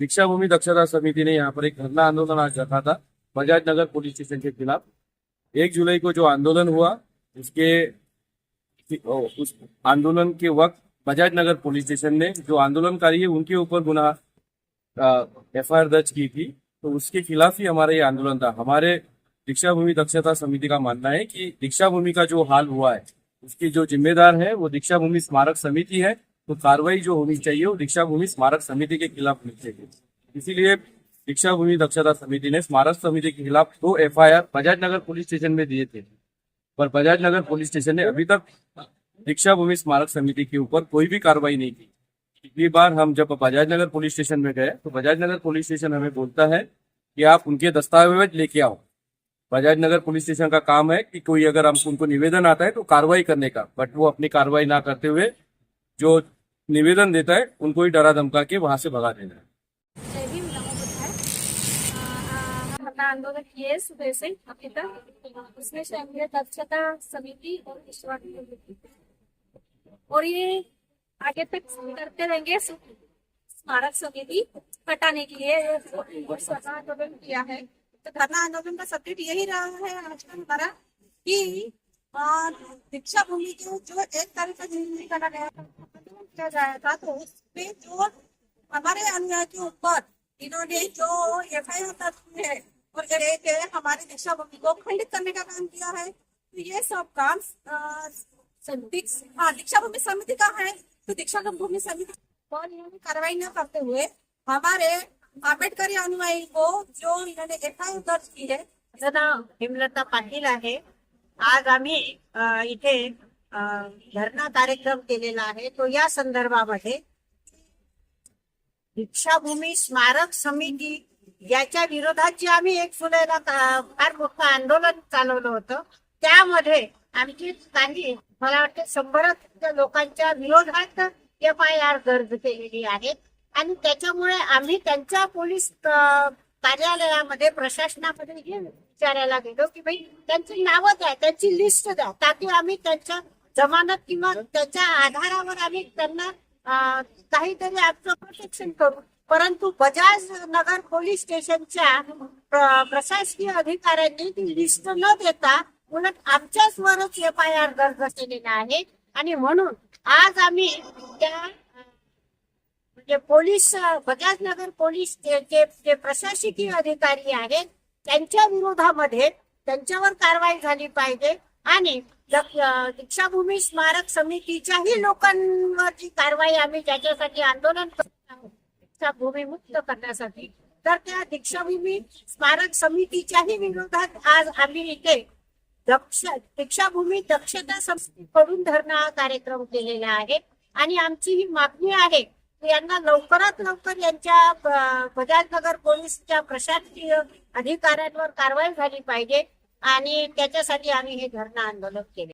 दीक्षाभूमि दक्षता समिति ने यहाँ पर एक धरना आंदोलन आज रखा था बजाज नगर पुलिस स्टेशन के खिलाफ। एक जुलाई को जो आंदोलन हुआ, उसके उस आंदोलन के वक्त बजाज नगर पुलिस स्टेशन ने जो आंदोलनकारी है, उनके ऊपर गुना एफ़ दर्ज की थी। तो उसके खिलाफ ही हमारा ये आंदोलन था। हमारे दीक्षा भूमि दक्षता समिति का मानना है कि दीक्षा भूमि का जो हाल हुआ है, उसकी जो जिम्मेदार है, वो दीक्षा भूमि स्मारक समिति है। तो कार्रवाई जो होनी चाहिए, वो दीक्षा भूमि स्मारक समिति के खिलाफ होनी चाहिए। इसीलिए दीक्षाभूमि दक्षता समिति ने स्मारक समिति के खिलाफ दो FIR Bajaj Nagar police station में दिए थे। पर बजाज नगर पुलिस स्टेशन ने अभी तक दीक्षाभूमि स्मारक समिति के ऊपर कोई भी कार्रवाई नहीं की। पिछली बार हम जब बजाज नगर पुलिस स्टेशन में गए तो बजाज नगर पुलिस स्टेशन हमें बोलता है कि आप उनके दस्तावेज़ लेके आओ। बजाज नगर पुलिस स्टेशन का काम है कि कोई अगर हम उनको निवेदन आता है तो कार्रवाई करने का, बट वो अपनी कार्रवाई ना करते हुए जो निवेदन देता है, उनको ही डरा धमका के वहाँ से भगा देना है। आंदोलन किए सुबह से अभी तक। उसमें दक्षता समिति और और ये आगे तक करते रहेंगे स्मारक समिति हटाने के लिए। आंदोलन किया है। तो धरना आंदोलन का सब्जेक्ट यही रहा है आज का हमारा कि दीक्षा भूमि जो जो एक तारीख का निर्णय करा गया था। किया जाया था तो उसमें जो हमारे अनुयायी के ऊपर इन्होंने जो एफ़ आई आर दर्ज की है और एक हमारी दीक्षा भूमि को खंडित करने का काम किया है तो ये सब काम हाँ दीक्षा भूमि समिति का है तो दीक्षा भूमि समिति पर इन्होंने कार्रवाई न करते हुए हमारे आंबेडकरी अनुयायी को जो इन्होंने एफ़ आई आर दर्ज की है हेमलता पाटील आहे आज आम्ही इथे धरणा कार्यक्रम केलेला आहे. तो या संदर्भामध्ये दीक्षाभूमी स्मारक समिती याच्या विरोधात जे आम्ही एक जुलैला फार मोठं आंदोलन चालवलं होतं. त्यामध्ये आमची काही मला वाटतं शंभरात लोकांच्या विरोधात एफ आय आर दर्ज केलेली आहेत आणि त्याच्यामुळे आम्ही त्यांच्या पोलीस कार्यालयामध्ये प्रशासनामध्ये हे विचारायला गेलो की भाई त्यांची नावं द्या त्यांची लिस्ट द्या. ताकी आम्ही त्यांच्या जमानत किंवा त्याच्या आधारावर आम्ही त्यांना काहीतरी आमचं प्रोटेक्शन करू. परंतु बजाज नगर पोलीस स्टेशनच्या प्रशासकीय अधिकाऱ्यांनी ती लिस्ट न देता उलट आमच्याच वरच एफ आय आर दर्ज केलेला आहे. आणि म्हणून आज आम्ही त्या म्हणजे पोलीस बजाज नगर पोलीस जे प्रशासकीय अधिकारी आहेत त्यांच्या विरोधामध्ये त्यांच्यावर कारवाई झाली पाहिजे. आणि दीक्षाभूमी स्मारक समितीच्याही लोकांवर जी कारवाई आम्ही ज्याच्यासाठी आंदोलन करत आहोत. दीक्षाभूमी मुक्त करण्यासाठी. तर त्या दीक्षाभूमी स्मारक समितीच्याही विरोधात आज आम्ही इथे दक्ष दीक्षाभूमी दक्षता समितीकडून धरणा हा कार्यक्रम केलेला आहे. आणि आमची ही मागणी आहे की यांना लवकरात लवकर यांच्या बजाजनगर पोलीसच्या प्रशासकीय अधिकाऱ्यांवर कारवाई झाली पाहिजे. आणि त्याच्यासाठी आम्ही हे धरणं आंदोलन केले.